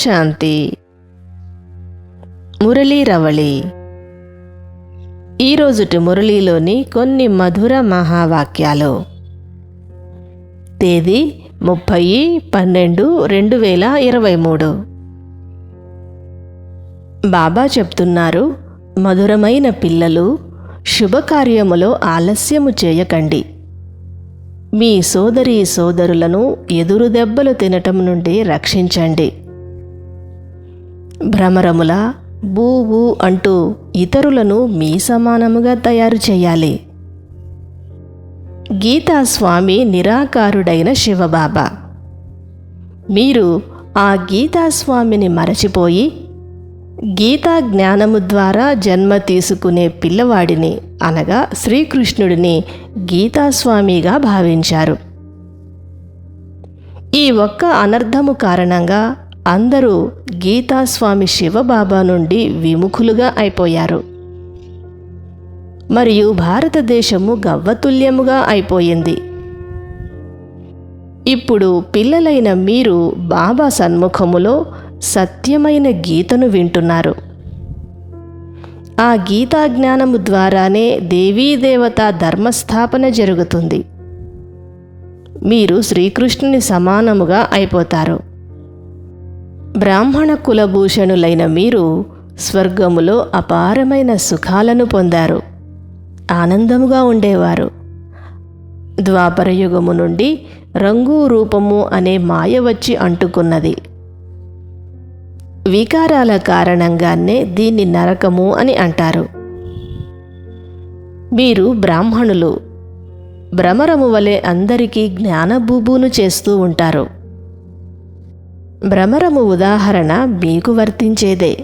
శాంతి మురళీ రవళి. ఈరోజుటి మురళీలోని కొన్ని మధుర మహావాక్యాలు. తేదీ ముప్పై పన్నెండు రెండు వేల ఇరవై మూడు. బాబా చెప్తున్నారు మధురమైన పిల్లలు శుభకార్యములో ఆలస్యము చేయకండి. మీ సోదరి సోదరులను ఎదురు దెబ్బలు తినటం నుండి రక్షించండి. భ్రమరముల బూ బూ అంటూ ఇతరులను మీ సమానముగా తయారు చేయాలి. గీతాస్వామి నిరాకారుడైన శివబాబా మీరు ఆ గీతాస్వామిని మరచిపోయి గీతా జ్ఞానము ద్వారా జన్మ తీసుకునే పిల్లవాడిని అనగా శ్రీకృష్ణుడిని గీతాస్వామిగా భావించారు. ఈ ఒక్క అనర్థము కారణంగా అందరూ గీతాస్వామి శివబాబా నుండి విముఖులుగా అయిపోయారు. మరియు భారతదేశము గవ్వతుల్యముగా అయిపోయింది. ఇప్పుడు పిల్లలైన మీరు బాబా సన్ముఖములో సత్యమైన గీతను వింటున్నారు. ఆ గీతా జ్ఞానము ద్వారానే దేవీదేవత ధర్మస్థాపన జరుగుతుంది. మీరు శ్రీకృష్ణుని సమానముగా అయిపోతారు. బ్రాహ్మణ కులభూషణులైన మీరు స్వర్గములో అపారమైన సుఖాలను పొందారు. ఆనందముగా ఉండేవారు. ద్వాపరయుగము నుండి రంగు రూపము అనే మాయ వచ్చి అంటుకున్నది. వికారాల కారణంగానే దీన్ని నరకము అని అంటారు. మీరు బ్రాహ్మణులు. భ్రమరము వలె అందరికీ జ్ఞానబూబును చేస్తూ ఉంటారు. భ్రమరము ఉదాహరణ మీకు వర్తించేదే.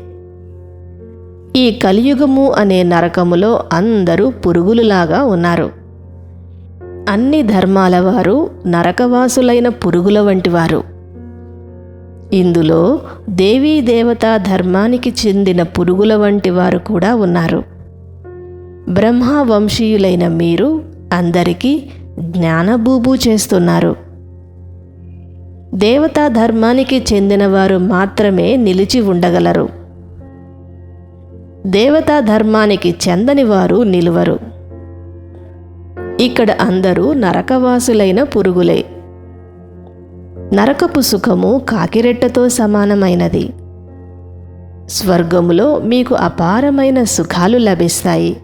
ఈ కలియుగము అనే నరకములో అందరూ పురుగులులాగా ఉన్నారు. అన్ని ధర్మాల వారు నరకవాసులైన పురుగుల వంటివారు ఇందులో దేవీ దేవతా ధర్మానికి చెందిన పురుగుల వంటి వారు కూడా ఉన్నారు. బ్రహ్మ వంశీయులైన మీరు అందరికీ జ్ఞానబూబు చేస్తున్నారు. దేవతా ధర్మానికి చెందినవారు మాత్రమే నిలిచి ఉండగలరు. దేవతా ధర్మానికి చెందని వారు నిలువరు. ఇక్కడ అందరూ నరకవాసులైన పురుగులే. నరకపు సుఖము కాకిరెట్టతో సమానమైనది. స్వర్గములో మీకు అపారమైన సుఖాలు లభిస్తాయి.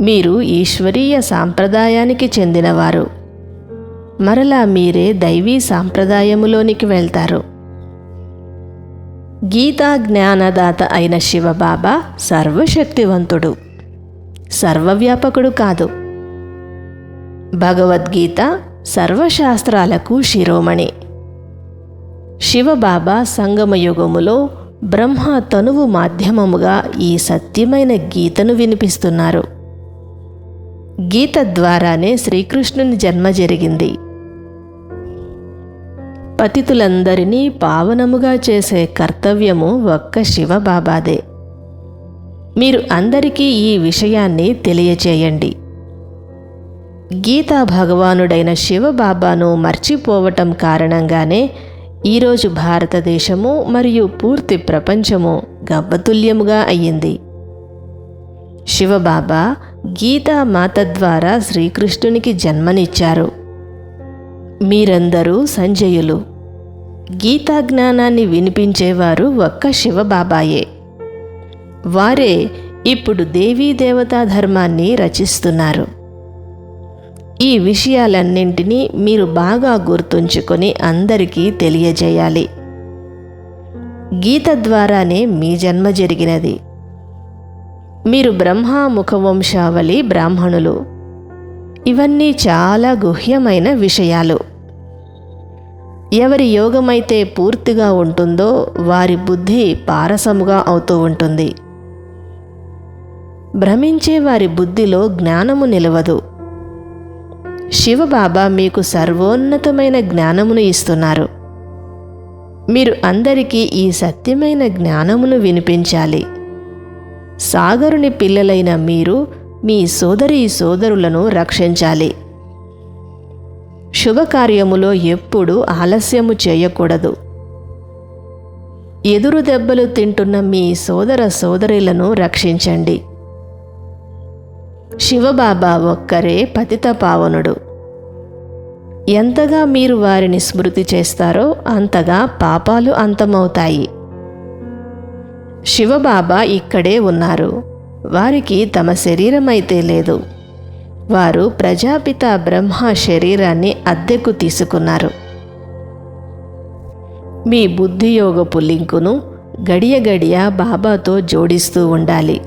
మీరు ఈశ్వరీయ సాంప్రదాయానికి చెందినవారు. మరలా మీరే దైవీ సాంప్రదాయములోనికి వెళ్తారు. గీతా జ్ఞానదాత అయిన శివబాబా సర్వశక్తివంతుడు. సర్వవ్యాపకుడు కాదు. భగవద్గీత సర్వశాస్త్రాలకు శిరోమణి. శివబాబా సంగమయుగములో బ్రహ్మ తనువు మాధ్యమముగా ఈ సత్యమైన గీతను వినిపిస్తున్నారు. గీత ద్వారానే శ్రీకృష్ణుని జన్మ జరిగింది. పతితులందరినీ పావనముగా చేసే కర్తవ్యము ఒక్క శివబాబాదే. మీరు అందరికీ ఈ విషయాన్ని తెలియచేయండి. గీతా భగవానుడైన శివబాబాను మర్చిపోవటం కారణంగానే ఈరోజు భారతదేశము మరియు పూర్తి ప్రపంచము గవ్వతుల్యముగా అయ్యింది. శివబాబా గీతా మాత ద్వారా శ్రీకృష్ణునికి జన్మనిచ్చారు. మీరందరూ సంజయులు. గీతా జ్ఞానాన్ని వినిపించేవారు ఒక్క శివబాబాయే. వారే ఇప్పుడు దేవీ దేవతా ధర్మాన్ని రచిస్తున్నారు. ఈ విషయాలన్నింటినీ మీరు బాగా గుర్తుంచుకొని అందరికీ తెలియజేయాలి. గీత ద్వారానే మీ జన్మ జరిగినది. మీరు బ్రహ్మ ముఖవంశావళి బ్రాహ్మణులు. ఇవన్నీ చాలా గుహ్యమైన విషయాలు. ఎవరి యోగమైతే పూర్తిగా ఉంటుందో వారి బుద్ధి పారసముగా అవుతూ ఉంటుంది. భ్రమించే వారి బుద్ధిలో జ్ఞానము నిలవదు. శివబాబా మీకు సర్వోన్నతమైన జ్ఞానమును ఇస్తున్నారు. మీరు అందరికీ ఈ సత్యమైన జ్ఞానమును వినిపించాలి. సాగరుని పిల్లలైన మీరు మీ సోదరి సోదరులను రక్షించాలి. శుభకార్యములో ఎప్పుడూ ఆలస్యము చేయకూడదు. ఎదురు దెబ్బలు తింటున్న మీ సోదర సోదరులను రక్షించండి. శివబాబా ఒక్కరే పతిత పావనుడు. ఎంతగా మీరు వారిని స్మృతి చేస్తారో అంతగా పాపాలు అంతమవుతాయి. శివబాబా ఇక్కడే ఉన్నారు. వారికి తమ శరీరమైతే లేదు. వారు ప్రజాపిత బ్రహ్మ శరీరాన్ని అద్దెకు తీసుకున్నారు. మీ బుద్ధియోగపు లింకును గడియ గడియ బాబాతో జోడిస్తూ ఉండాలి.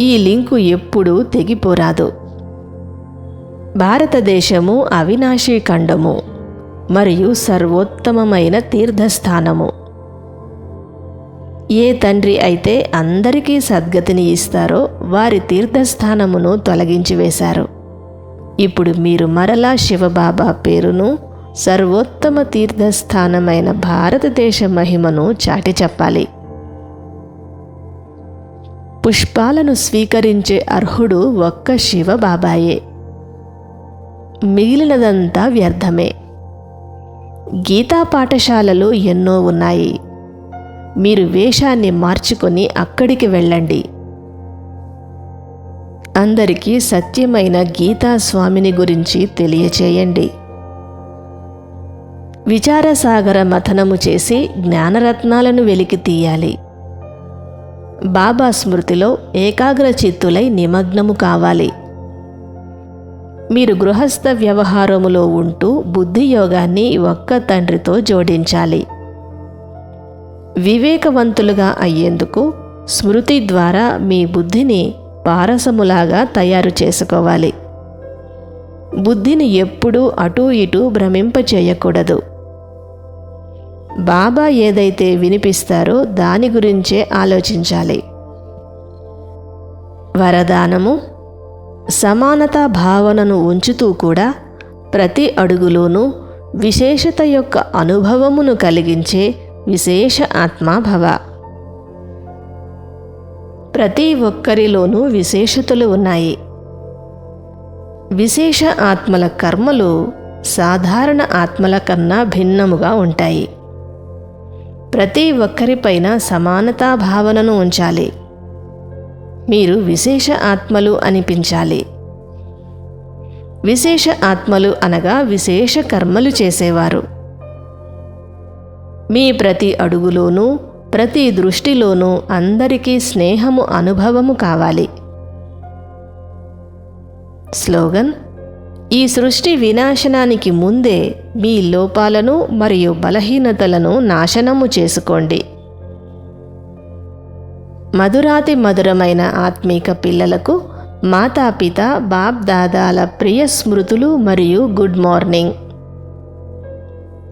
ఈ లింకు ఎప్పుడూ తెగిపోరాదు. భారతదేశము అవినాశీ ఖండము మరియు సర్వోత్తమమైన తీర్థస్థానము. ఏ తండ్రి అయితే అందరికీ సద్గతిని ఇస్తారో వారి తీర్థస్థానమును తొలగించి వేశారు. ఇప్పుడు మీరు మరలా శివబాబా పేరును సర్వోత్తమ తీర్థస్థానమైన భారతదేశ మహిమను చాటి చెప్పాలి. పుష్పాలను స్వీకరించే అర్హుడు ఒక్క శివబాబాయే. మిగిలినదంతా వ్యర్థమే. గీతా పాఠశాలలు ఎన్నో ఉన్నాయి. మీరు వేషాన్ని మార్చుకొని అక్కడికి వెళ్ళండి. అందరికీ సత్యమైన గీతా స్వామిని గురించి తెలియచేయండి. విచారసాగర మథనము చేసి జ్ఞానరత్నాలను వెలికి తీయాలి. బాబా స్మృతిలో ఏకాగ్ర చిత్తులై నిమగ్నము కావాలి. మీరు గృహస్థ వ్యవహారములో ఉంటూ బుద్ధి యోగాన్ని ఒక్క తండ్రితో జోడించాలి. వివేకవంతులుగా అయ్యేందుకు స్మృతి ద్వారా మీ బుద్ధిని పారసములాగా తయారు చేసుకోవాలి. బుద్ధిని ఎప్పుడూ అటూ ఇటూ భ్రమింపచేయకూడదు బాబా ఏదైతే వినిపిస్తారో దాని గురించే ఆలోచించాలి. వరదానము సమానతా భావనను ఉంచుతూ కూడా ప్రతి అడుగులోనూ విశేషత యొక్క అనుభవమును కలిగించే విశేష ఆత్మాభవ ప్రతి ఒక్కరిలోనూ విశేషతలు ఉన్నాయి. విశేష ఆత్మల కర్మలు సాధారణ ఆత్మల కన్నా భిన్నముగా ఉంటాయి. ప్రతి ఒక్కరిపైన సమానతా భావనను ఉంచాలి. మీరు విశేష ఆత్మలు అనిపించాలి. విశేష ఆత్మలు అనగా విశేష కర్మలు చేసేవారు. మీ ప్రతి అడుగులోనూ ప్రతి దృష్టిలోనూ అందరికీ స్నేహము అనుభవము కావాలి. స్లోగన్ ఈ సృష్టి వినాశనానికి ముందే మీ లోపాలను మరియు బలహీనతలను నాశనము చేసుకోండి. మధురాతి మధురమైన ఆత్మీక పిల్లలకు మాతాపిత బాప్ దాదాల ప్రియ స్మృతులు మరియు గుడ్ మార్నింగ్.